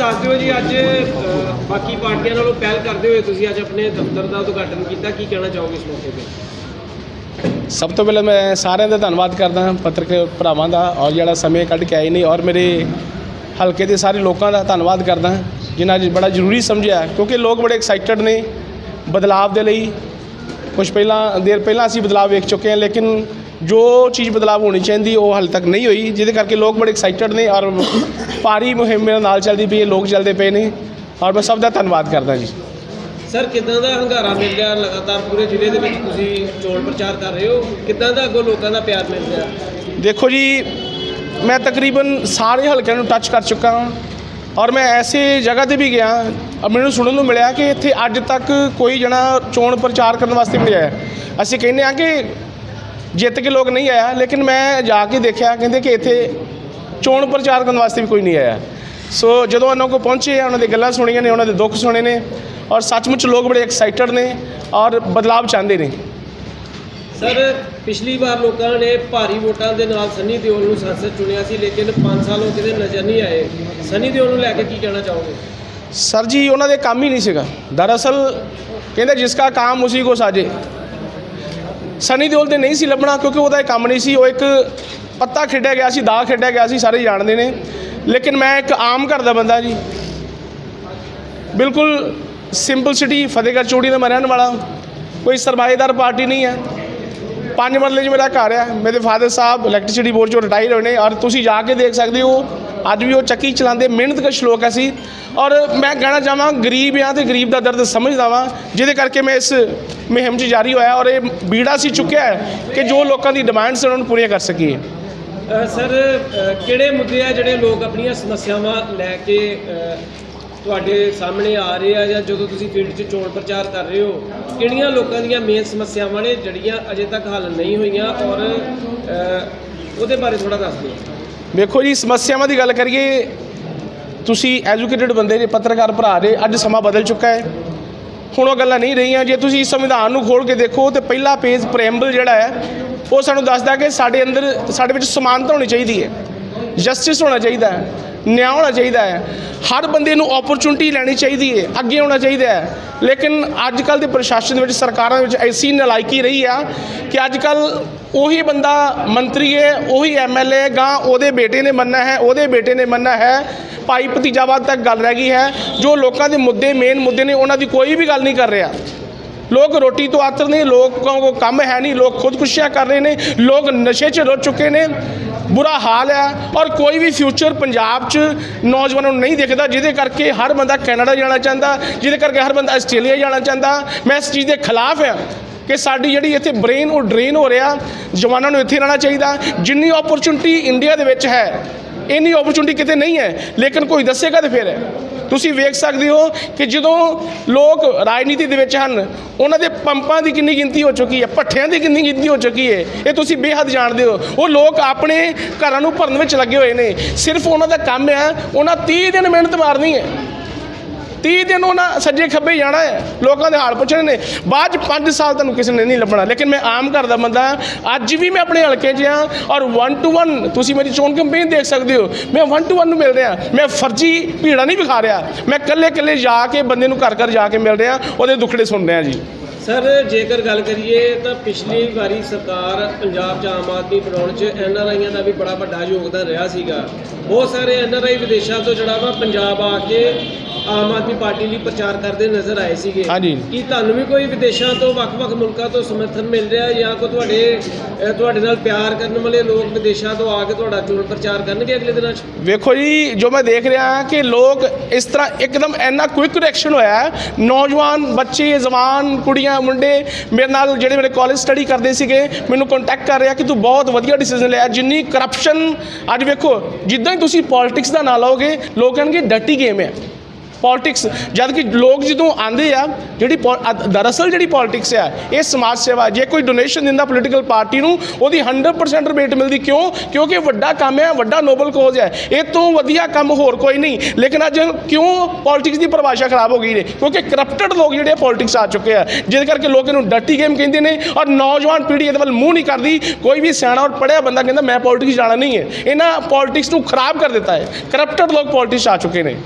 ਦੱਸ ਦਿਓ ਜੀ ਅੱਜ ਅ, ਬਾਕੀ ਪਾਰਟੀਆਂ ਨਾਲੋਂ ਪਹਿਲ ਕਰਦੇ ਹੋਏ ਤੁਸੀਂ ਅੱਜ ਆਪਣੇ ਦਫ਼ਤਰ ਦਾ ਉਦਘਾਟਨ ਕੀਤਾ ਕੀ ਕਹਿਣਾ ਚਾਹੋਗੇ ਇਸ ਮੌਕੇ ਤੇ? ਸਭ ਤੋਂ ਪਹਿਲਾਂ ਮੈਂ ਸਾਰਿਆਂ ਦਾ ਧੰਨਵਾਦ ਕਰਦਾ ਹਾਂ ਪੱਤਰਕਾਰ ਭਰਾਵਾਂ ਦਾ ਔਰ ਜਿਹੜਾ ਸਮੇਂ ਕੱਢ ਕੇ ਆਏ ਨੇ ਔਰ ਮੇਰੇ ਹਲਕੇ ਦੇ ਸਾਰੇ ਲੋਕਾਂ ਦਾ ਧੰਨਵਾਦ ਕਰਦਾ ਹਾਂ ਜਿਨ੍ਹਾਂ ਅੱਜ ਬੜਾ ਜ਼ਰੂਰੀ ਸਮਝਿਆ ਕਿਉਂਕਿ ਲੋਕ ਬੜੇ ਐਕਸਾਈਟਡ ਨੇ ਬਦਲਾਵ ਦੇ ਲਈ। ਕੁਝ ਪਹਿਲਾਂ ਦੇਰ ਪਹਿਲਾਂ ਅਸੀਂ ਬਦਲਾਅ ਵੇਖ ਚੁੱਕੇ ਹਾਂ ਲੇਕਿਨ ਜੋ ਚੀਜ਼ ਬਦਲਾਅ ਹੋਣੀ ਚਾਹੀਦੀ ਉਹ ਹਾਲੇ ਤੱਕ ਨਹੀਂ ਹੋਈ ਜਿਹਦੇ ਕਰਕੇ ਲੋਕ ਬੜੇ ਐਕਸਾਈਟਡ ਨੇ ਔਰ ਭਾਰੀ ਮੁਹਿੰਮ ਮੇਰੇ ਨਾਲ ਚੱਲਦੀ ਪਈ ਹੈ ਲੋਕ ਚੱਲਦੇ ਪਏ ਨੇ ਔਰ ਮੈਂ ਸਭ ਦਾ ਧੰਨਵਾਦ ਕਰਦਾ ਜੀ। ਸਰ ਕਿੱਦਾਂ ਦਾ ਹੰਗਾਰਾ ਮਿਲ ਰਿਹਾ ਲਗਾਤਾਰ ਪੂਰੇ ਜ਼ਿਲ੍ਹੇ ਦੇ ਵਿੱਚ? ਤੁਸੀਂ ਚੋਣ ਪ੍ਰਚਾਰ ਕਰ ਰਹੇ ਹੋ। ਕਿੱਦਾਂ ਦਾ ਅੱਗੋਂ ਲੋਕਾਂ ਦਾ ਪਿਆਰ ਮਿਲ ਰਿਹਾ? ਦੇਖੋ ਜੀ ਮੈਂ ਤਕਰੀਬਨ ਸਾਰੇ ਹਲਕਿਆਂ ਨੂੰ ਟੱਚ ਕਰ ਚੁੱਕਾ ਹਾਂ ਔਰ ਮੈਂ ਐਸੇ ਜਗ੍ਹਾ ਤੇ ਵੀ ਗਿਆ ਮੈਨੂੰ ਸੁਣਨ ਨੂੰ ਮਿਲਿਆ ਕਿ ਇੱਥੇ ਅੱਜ ਤੱਕ ਕੋਈ ਜਣਾ ਚੋਣ ਪ੍ਰਚਾਰ ਕਰਨ ਵਾਸਤੇ ਨਹੀਂ ਆਇਆ। ਅਸੀਂ ਕਹਿੰਦੇ ਆ ਕਿ ਜਿੱਤ ਕੇ ਲੋਕ ਨਹੀਂ ਆਇਆ ਲੇਕਿਨ ਮੈਂ ਜਾ ਕੇ ਦੇਖਿਆ ਕਹਿੰਦੇ ਕਿ ਇੱਥੇ ਚੋਣ ਪ੍ਰਚਾਰ ਕਰਨ ਵਾਸਤੇ ਵੀ ਕੋਈ ਨਹੀਂ ਆਇਆ। ਸੋ ਜਦੋਂ ਉਹਨਾਂ ਕੋਲ ਪਹੁੰਚੇ ਆ ਉਹਨਾਂ ਦੀ ਗੱਲਾਂ ਸੁਣੀਆਂ ਨੇ ਉਹਨਾਂ ਦੇ ਦੁੱਖ ਸੁਣੇ ਨੇ ਔਰ ਸੱਚਮੁੱਚ ਲੋਕ ਬੜੇ ਐਕਸਾਈਟਡ ਨੇ ਔਰ ਬਦਲਾਵ ਚਾਹੁੰਦੇ ਨੇ। ਸਰ ਪਿਛਲੀ ਵਾਰ ਲੋਕਾਂ ਨੇ ਭਾਰੀ ਵੋਟਾਂ ਦੇ ਨਾਲ ਸੰਨੀ ਦਿਓਲ ਨੂੰ ਸੰਸਦ ਚੁਣਿਆ ਸੀ ਲੇਕਿਨ 5 ਸਾਲ ਹੋ ਕਿਤੇ ਨਜ਼ਰ ਨਹੀਂ ਆਏ। ਸੰਨੀ ਦਿਓਲ ਨੂੰ ਲੈ ਕੇ ਕੀ ਕਹਿਣਾ ਚਾਹੋਗੇ? ਸਰ ਜੀ ਉਹਨਾਂ ਦੇ ਕੰਮ ਹੀ ਨਹੀਂ ਸੀਗਾ। ਦਰਅਸਲ ਕਹਿੰਦੇ ਜਿਸ ਦਾ ਕੰਮ ਉਸੇ ਕੋ ਸਾਜੇ। ਸਨੀ ਦਿਓਲ ਤੇ ਨਹੀਂ ਸੀ ਲੱਭਣਾ ਕਿਉਂਕਿ ਉਹਦਾ ਇਹ ਕੰਮ ਨਹੀਂ ਸੀ। ਉਹ ਇੱਕ ਪੱਤਾ ਖੇਡਿਆ ਗਿਆ ਸੀ ਦਾ ਖੇਡਿਆ ਗਿਆ ਸੀ, ਸਾਰੇ ਜਾਣਦੇ ਨੇ। ਲੇਕਿਨ ਮੈਂ ਇੱਕ ਆਮ ਘਰ ਦਾ ਬੰਦਾ ਜੀ। ਬਿਲਕੁਲ ਸਿੰਪਲ ਸਿਟੀ ਫਤਿਹਗੜ੍ਹ ਚੋੜੀ ਦਾ ਮੈਂ ਰਹਿਣ ਵਾਲਾ। ਕੋਈ ਸਰਮਾਏਦਾਰ ਪਾਰਟੀ ਨਹੀਂ ਹੈ। ਪੰਜ ਮਰਲੇ 'ਚ ਮੇਰਾ ਘਰ ਹੈ। ਮੇਰੇ ਫਾਦਰ ਸਾਹਿਬ ਇਲੈਕਟ੍ਰਿਸਿਟੀ ਬੋਰਡ 'ਚੋਂ ਰਿਟਾਇਰ ਹੋਏ ਨੇ ਔਰ ਤੁਸੀਂ ਜਾ ਕੇ ਦੇਖ ਸਕਦੇ ਹੋ, ਅੱਜ ਵੀ ਉਹ ਚੱਕੀ ਚਲਾਉਂਦੇ, ਮਿਹਨਤ ਕਸ਼ ਲੋਕ ਅਸੀਂ ਔਰ ਮੈਂ ਕਹਿਣਾ ਚਾਹਾਂ ਗਰੀਬ ਆ ਤੇ ਗਰੀਬ ਦਾ ਦਰਦ ਸਮਝਦਾ ਵਾਂ, ਜਿਹਦੇ ਕਰਕੇ ਮੈਂ ਇਸ ਮੁਹਿੰਮ 'ਚ ਜਾਰੀ ਹੋਇਆ ਔਰ ਇਹ ਬੀੜਾ ਸੀ ਚੁੱਕਿਆ ਹੈ ਕਿ ਜੋ ਲੋਕਾਂ ਦੀ ਡਿਮਾਂਡਸ ਉਹਨਾਂ ਉਹਨੂੰ ਪੂਰੀਆਂ ਕਰ ਸਕੀਏ। ਸਰ ਕਿਹੜੇ ਮੁੱਦੇ ਆ ਜਿਹੜੇ ਲੋਕ ਆਪਣੀਆਂ ਸਮੱਸਿਆਵਾਂ ਲੈ ਕੇ ਤੁਹਾਡੇ ਸਾਹਮਣੇ ਆ ਰਹੇ ਆ ਜਾਂ ਜਦੋਂ ਤੁਸੀਂ ਫੀਲਡ 'ਚ ਚੋਣ ਪ੍ਰਚਾਰ ਕਰ ਰਹੇ ਹੋ, ਕਿਹੜੀਆਂ ਲੋਕਾਂ ਦੀਆਂ ਮੇਨ ਸਮੱਸਿਆਵਾਂ ਨੇ ਜਿਹੜੀਆਂ ਅਜੇ ਤੱਕ ਹੱਲ ਨਹੀਂ ਹੋਈਆਂ ਔਰ ਉਹਦੇ ਬਾਰੇ ਥੋੜਾ ਦੱਸ ਦਿਓ। ਵੇਖੋ ਜੀ, ਸਮੱਸਿਆਵਾਂ ਦੀ ਗੱਲ ਕਰੀਏ, ਤੁਸੀਂ ਐਜੂਕੇਟਿਡ ਬੰਦੇ ਨੇ, ਪੱਤਰਕਾਰ ਭਰਾ ਦੇ ਅੱਜ ਸਮਾਂ ਬਦਲ ਚੁੱਕਾ ਹੈ। ਹੁਣ ਉਹ ਗੱਲਾਂ ਨਹੀਂ ਰਹੀਆਂ, ਜੇ ਤੁਸੀਂ ਸੰਵਿਧਾਨ ਨੂੰ ਖੋਲ ਕੇ ਦੇਖੋ, ਤੇ ਪਹਿਲਾ ਪੇਜ ਪ੍ਰੈਂਬਲ ਜਿਹੜਾ ਹੈ ਉਹ ਸਾਨੂੰ ਦੱਸਦਾ ਕਿ ਸਾਡੇ ਅੰਦਰ, ਸਾਡੇ ਵਿੱਚ ਸਮਾਨਤਾ ਹੋਣੀ ਚਾਹੀਦੀ ਹੈ ਜਸਟਿਸ ਹੋਣਾ ਚਾਹੀਦਾ ਹੈ, ਨਿਆਂ ਹੋਣਾ ਚਾਹੀਦਾ ਹੈ, ਹਰ ਬੰਦੇ ਨੂੰ ਓਪਰਚੁਨਿਟੀ ਲੈਣੀ ਚਾਹੀਦੀ ਹੈ, ਅੱਗੇ ਹੋਣਾ ਚਾਹੀਦਾ ਹੈ। ਲੇਕਿਨ ਅੱਜ ਕੱਲ ਦੇ ਪ੍ਰਸ਼ਾਸਨ ਦੇ ਵਿੱਚ, ਸਰਕਾਰਾਂ ਵਿੱਚ ਐਸੀ ਨਲਾਇਕੀ ਰਹੀ ਆ ਕਿ ਅੱਜ ਕੱਲ ਉਹੀ ਬੰਦਾ ਮੰਤਰੀ ਹੈ, ਉਹੀ ਐਮਐਲਏ ਗਾਂ ਉਹਦੇ ਬੇਟੇ ਨੇ ਮੰਨਣਾ ਹੈ, ਉਹਦੇ ਬੇਟੇ ਨੇ ਮੰਨਣਾ ਹੈ, ਭਾਈ ਭਤੀਜਾਵਾਦ ਤੱਕ ਗੱਲ ਰਹਿ ਗਈ ਹੈ, ਜੋ ਲੋਕਾਂ ਦੇ ਮੁੱਦੇ ਮੇਨ ਮੁੱਦੇ ਨੇ, ਉਹਨਾਂ ਦੀ ਕੋਈ ਵੀ ਗੱਲ ਨਹੀਂ ਕਰ ਰਿਹਾ। ਲੋਕ ਰੋਟੀ ਤੋਂ ਆਤਰ ਨੇ, ਲੋਕਾਂ ਕੋ ਕੰਮ ਹੈ ਨਹੀਂ, ਲੋਕ ਖੁਦਕੁਸ਼ੀਆਂ ਕਰ ਰਹੇ ਨੇ, ਲੋਕ ਨਸ਼ੇ 'ਚ ਰੁੱਝ ਚੁੱਕੇ ਨੇ, ਬੁਰਾ ਹਾਲ ਹੈ ਔਰ ਕੋਈ ਵੀ ਫਿਊਚਰ ਪੰਜਾਬ 'ਚ ਨੌਜਵਾਨਾਂ ਨੂੰ ਨਹੀਂ ਦਿਖਦਾ, ਜਿਹਦੇ ਕਰਕੇ ਹਰ ਬੰਦਾ ਕੈਨੇਡਾ ਜਾਣਾ ਚਾਹੁੰਦਾ, ਜਿਹਦੇ ਕਰਕੇ ਹਰ ਬੰਦਾ ਆਸਟ੍ਰੇਲੀਆ ਜਾਣਾ ਚਾਹੁੰਦਾ। ਮੈਂ ਇਸ ਚੀਜ਼ ਦੇ ਖਿਲਾਫ ਹਾਂ ਕਿ ਸਾਡੀ ਜਿਹੜੀ ਇੱਥੇ ਬ੍ਰੇਨ ਉਹ ਡਰੇਨ ਹੋ ਰਿਹਾ, ਜਵਾਨਾਂ ਨੂੰ ਇੱਥੇ ਰਹਿਣਾ ਚਾਹੀਦਾ। ਜਿੰਨੀ ਓਪਰਚੁਨਿਟੀ ਇੰਡੀਆ ਦੇ ਵਿੱਚ ਹੈ, ਇੰਨੀ ਓਪਰਚੁਨਿਟੀ ਕਿਤੇ ਨਹੀਂ ਹੈ, ਲੇਕਿਨ ਕੋਈ ਦੱਸੇਗਾ ਤੇ ਫਿਰ ਹੈ। ਤੁਸੀਂ ਵੇਖ ਸਕਦੇ ਹੋ ਕਿ ਜਦੋਂ ਲੋਕ ਰਾਜਨੀਤੀ ਦੇ ਵਿੱਚ ਹਨ, ਉਹਨਾਂ ਦੇ ਪੰਪਾਂ ਦੀ ਕਿੰਨੀ ਗਿਣਤੀ ਹੋ ਚੁੱਕੀ ਹੈ ਪੱਠਿਆਂ ਦੀ ਕਿੰਨੀ ਗਿਣਤੀ ਹੋ ਚੁੱਕੀ ਹੈ। ਇਹ ਤੁਸੀਂ ਬੇਹੱਦ ਜਾਣਦੇ ਹੋ। ਉਹ ਲੋਕ ਆਪਣੇ ਘਰਾਂ ਨੂੰ ਭਰਨ ਵਿੱਚ ਲੱਗੇ ਹੋਏ ਨੇ। ਸਿਰਫ ਉਹਨਾਂ ਦਾ ਕੰਮ ਹੈ, ਉਹਨਾਂ 30 ਦਿਨ ਮਿਹਨਤ ਮਾਰਨੀ ਹੈ। 30 ਦਿਨ ਉਹਨਾਂ ਸੱਜੇ ਖੱਬੇ ਜਾਣਾ ਹੈ। ਲੋਕਾਂ ਦੇ ਹਾਲ ਪੁੱਛਣੇ ਨੇ। ਬਾਅਦ ਚ 5 ਸਾਲ ਤੁਹਾਨੂੰ ਕਿਸੇ ਨੇ ਨਹੀਂ ਲੱਭਣਾ। ਲੇਕਿਨ ਮੈਂ ਆਮ ਘਰ ਦਾ ਬੰਦਾ ਅੱਜ ਵੀ ਮੈਂ ਆਪਣੇ ਹਲਕੇ 'ਚ ਹਾਂ ਔਰ 1 ਟੂ 1 ਤੁਸੀਂ ਮੇਰੀ ਚੋਣ ਕੰਪੇਨ ਦੇਖ ਸਕਦੇ ਹੋ। ਮੈਂ 1 ਟੂ 1 ਨੂੰ ਮਿਲ ਰਿਹਾ। ਮੈਂ ਫਰਜ਼ੀ ਭੀੜਾ ਨਹੀਂ ਵਿਖਾ ਰਿਹਾ। ਮੈਂ ਇਕੱਲੇ ਇਕੱਲੇ ਜਾ ਕੇ ਬੰਦੇ ਨੂੰ ਘਰ ਘਰ ਜਾ ਕੇ ਮਿਲ ਰਿਹਾ। ਉਹਦੇ ਦੁੱਖੜੇ ਸੁਣ ਰਿਹਾ ਜੀ। ਸਰ, ਜੇਕਰ ਗੱਲ ਕਰੀਏ ਤਾਂ ਪਿਛਲੀ ਵਾਰੀ ਸਰਕਾਰ ਪੰਜਾਬ 'ਚ ਆਮ ਆਦਮੀ ਬਣਾਉਣ 'ਚ ਐਨ ਆਰ ਆਈਆਂ ਦਾ ਵੀ ਬੜਾ ਵੱਡਾ ਯੋਗਦਾਨ ਰਿਹਾ ਸੀਗਾ। ਬਹੁਤ ਸਾਰੇ ਐਨ ਆਰ ਆਈ ਵਿਦੇਸ਼ਾਂ ਤੋਂ ਜਿਹੜਾ ਵਾ ਪੰਜਾਬ ਆ ਕੇ ਆਮ ਆਦਮੀ ਪਾਰਟੀ ਲਈ ਪ੍ਰਚਾਰ ਕਰਦੇ ਨਜ਼ਰ ਆਏ ਸੀਗੇ ਹਾਂਜੀ। ਕੀ ਤੁਹਾਨੂੰ ਵੀ ਕੋਈ ਵਿਦੇਸ਼ਾਂ ਤੋਂ ਵੱਖ-ਵੱਖ ਮੁਲਕਾਂ ਤੋਂ ਸਮਰਥਨ ਮਿਲ ਰਿਹਾ ਜਾਂ ਕੋਈ ਤੁਹਾਡੇ ਤੁਹਾਡੇ ਨਾਲ ਪਿਆਰ ਕਰਨ ਵਾਲੇ ਲੋਕ ਵਿਦੇਸ਼ਾਂ ਤੋਂ ਆ ਕੇ ਤੁਹਾਡਾ ਚੋਣ ਪ੍ਰਚਾਰ ਕਰਨਗੇ ਅਗਲੇ ਦਿਨਾਂ 'ਚ ਵੇਖੋ ਜੀ ਜੋ ਮੈਂ ਦੇਖ ਰਿਹਾ ਹਾਂ ਕਿ ਲੋਕ ਇਸ ਤਰ੍ਹਾਂ ਇੱਕਦਮ ਇੰਨਾ ਕੁਇਕ ਰਿਐਕਸ਼ਨ ਹੋਇਆ ਹੈ। ਨੌਜਵਾਨ ਬੱਚੇ ਜਵਾਨ ਕੁੜੀਆਂ ਮੁੰਡੇ ਮੇਰੇ ਨਾਲ ਜਿਹੜੇ ਮੇਰੇ ਕਾਲਜ ਸਟੱਡੀ ਕਰਦੇ ਸੀਗੇ ਮੈਨੂੰ ਕੰਟੈਕਟ ਕਰ ਰਿਹਾ ਕਿ ਤੂੰ ਬਹੁਤ ਵਧੀਆ ਡਿਸੀਜਨ ਲਿਆ ਜਿੰਨੀ ਕਰਪਸ਼ਨ ਅੱਜ ਵੇਖੋ ਜਿੱਦਾਂ ਹੀ ਤੁਸੀਂ ਪੋਲਿਟਿਕਸ ਦਾ ਨਾਂ ਲਾਓਗੇ ਲੋਕ ਕਹਿਣਗੇ ਡਰਟੀ ਗੇਮ ਹੈ ਪੋਲਿਟਿਕਸ ਜਦ ਕਿ ਲੋਕ ਜਦੋਂ ਆਂਦੇ ਆ, ਜਿਹੜੀ ਪੋ- ਅ- ਦਰਅਸਲ ਜਿਹੜੀ ਪੋਲਿਟਿਕਸ ਆ, ਇਹ ਸਮਾਜ ਸੇਵਾ, ਜੇ ਕੋਈ ਡੋਨੇਸ਼ਨ ਦਿੰਦਾ ਪੋਲੀਟੀਕਲ ਪਾਰਟੀ ਨੂੰ, ਉਹਦੀ 100% ਰਿਬੇਟ ਮਿਲਦੀ। ਕਿਉਂ? ਕਿਉਂਕਿ ਵੱਡਾ ਕੰਮ ਹੈ ਵੱਡਾ ਨੋਬਲ ਕੋਜ਼ ਹੈ ਇਹ ਤੋਂ ਵਧੀਆ ਕੰਮ ਹੋਰ ਕੋਈ ਨਹੀਂ। ਲੇਕਿਨ ਅੱਜ ਕਿਉਂ ਪੋਲਿਟਿਕਸ ਦੀ ਪਰਿਭਾਸ਼ਾ ਖਰਾਬ ਹੋ ਗਈ ਨੇ? ਕਿਉਂਕਿ ਕਰਪਟਡ ਲੋਕ ਜਿਹੜੇ ਪੋਲਿਟਿਕਸ ਆ ਚੁੱਕੇ ਆ। ਜਿਹਦੇ ਕਰਕੇ ਲੋਕ ਇਹਨੂੰ ਡਰਟੀ ਗੇਮ ਕਹਿੰਦੇ ਨੇ ਔਰ ਨੌਜਵਾਨ ਪੀੜ੍ਹੀ ਇਹਦੇ ਵੱਲ ਮੂੰਹ ਨਹੀਂ ਕਰਦੀ। ਕੋਈ ਵੀ ਸਿਆਣਾ ਔਰ ਪੜ੍ਹਿਆ ਬੰਦਾ ਕਹਿੰਦਾ, ਮੈਂ ਪੋਲਿਟਿਕਸ ਜਾਣਾ ਨਹੀਂ ਹੈ। ਇਹਨਾਂ ਪੋਲਿਟਿਕਸ ਨੂੰ ਖਰਾਬ ਕਰ ਦਿੱਤਾ ਹੈ। ਕਰਪਟਡ ਲੋਕ ਪੋਲਿਟਿਕਸ ਆ ਚੁੱਕੇ ਨੇ।